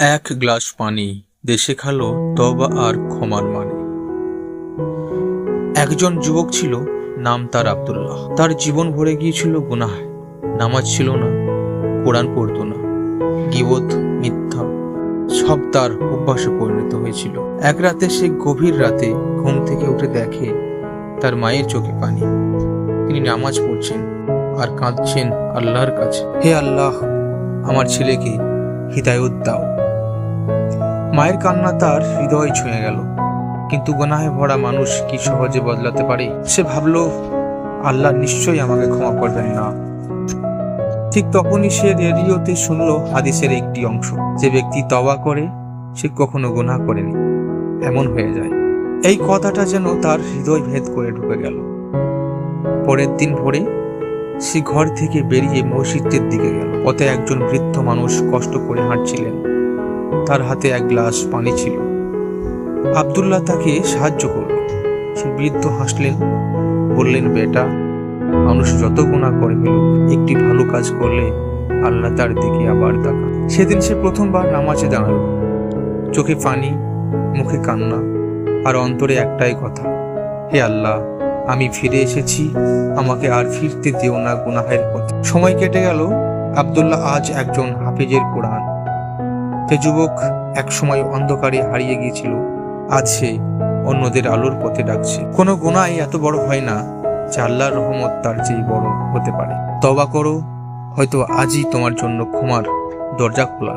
এক গ্লাস পানি দেশে খালো তবা আর ক্ষমার মানে। একজন যুবক ছিল, নাম তার আবদুল্লাহ। তার জীবন ভরে গিয়েছিল গুনাহ। নামাজ ছিল না, কোরআন পড়তো না। গিবত, মিথ্যা সব তার অভ্যাসে পরিণত হয়েছিল। এক রাতে সে গভীর রাতে ঘুম থেকে উঠে দেখে তার মায়ের চোখে পানি। তিনি নামাজ পড়ছেন আর কাঁদছেন আল্লাহর কাছে। হে আল্লাহ, আমার ছেলেকে হিদায়ত দাও। মায়ের কান্না তার হৃদয় ছুঁয়ে গেল। কিন্তু গোনাহে ভরা মানুষ কি সহজে বদলাতে পারে? সে ভাবল, আল্লাহ নিশ্চয়ই আমাকে ক্ষমা করবেন না। ঠিক তখনই সে রেডিওতে শুনল হাদিসের একটি অংশ। যে ব্যক্তি তওবা করে, সে কখনো গুনাহ করেনি। এমন হয়ে যায়। এই কথাটা যেন তার হৃদয় ভেদ করে ঢুকে গেল। পরের দিন ভোরে সে ঘর থেকে বেরিয়ে মসজিদের দিকে গেল। পথে একজন বৃদ্ধ মানুষ কষ্ট করে হাঁটছিলেন। তার হাতে এক গ্লাস পানি ছিল। আব্দুল্লাহ তাকে সাহায্য করল। সে বৃদ্ধ হাসলেন, বললেন, বেটা, মানুষ যত গুণা করে একটি ভালো কাজ করলে আল্লাহ তার দিকে আবার তাকা সেদিন সে প্রথমবার নামাজে দাঁড়াল। চোখে পানি, মুখে কান্না আর অন্তরে একটাই কথা, হে আল্লাহ, আমি ফিরে এসেছি, আমাকে আর ফিরতে দিও না গুনাহের পথে। সময় কেটে গেল। আব্দুল্লাহ আজ একজন হাফেজের কোরআন যে যুবক, একসময় অন্ধকারে হারিয়ে গিয়েছিল। আজ সে অন্যদের আলোর পথে ডাকছে। কোনো গোনাই এত বড় হয় না যে আল্লাহর রহমত তার চেয়ে বড় হতে পারে। তবা করো, হয়তো আজই তোমার জন্য ক্ষমার দরজা খোলা।